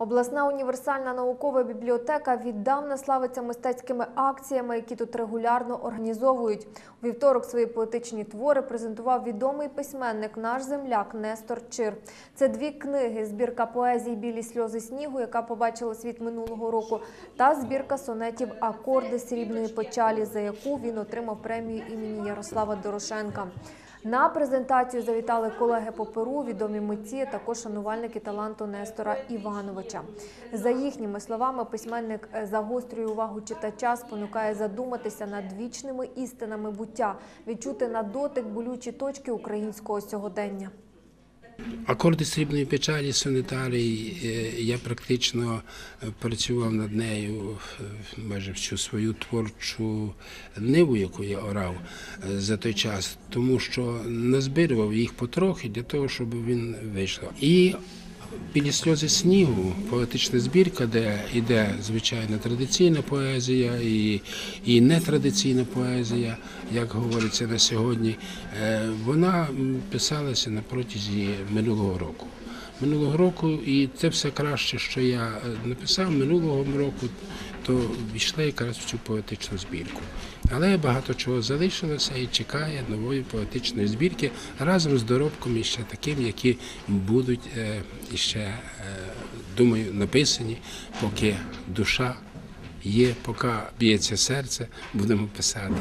Обласна універсальна наукова бібліотека віддавна славиться мистецькими акціями, які тут регулярно організовують. У вівторок свої поетичні твори презентував відомий письменник наш земляк Нестор Чир. Це дві книги: збірка поезії Білі сльози снігу, яка побачила світ минулого року, та збірка сонетів Акорди срібної печалі, за яку він отримав премію імені Ярослава Дорошенка. На презентацію завітали колеги по Перу, відомі митці, також шанувальники таланту Нестора Івановича. За їхніми словами, письменник е, загострює увагу читача, спонукає задуматися над вічними істинами буття, відчути на дотик болючі точки українського сьогодення. Акорди срібної печалі сонетарій, е, я практично е, працював над нею е, майже всю свою творчу ниву, яку я орав за той час, тому що назбирував їх потрохи для того, щоб він вийшло. І Білі сльози снігу, поетична збірка, де йде звичайно традиційна поезія і, і нетрадиційна поезія, як говориться на сьогодні, е, вона писалася на протязі минулого року. Минулого року, і це все краще, що я е, написав минулого року, то війшли якраз в цю поетичну збірку. Але багато чого залишилося і чекає нової поетичної збірки разом з доробком і ще таким, які будуть е, іще, е, думаю, написані, поки душа є, поки б'ється серце, будемо писати.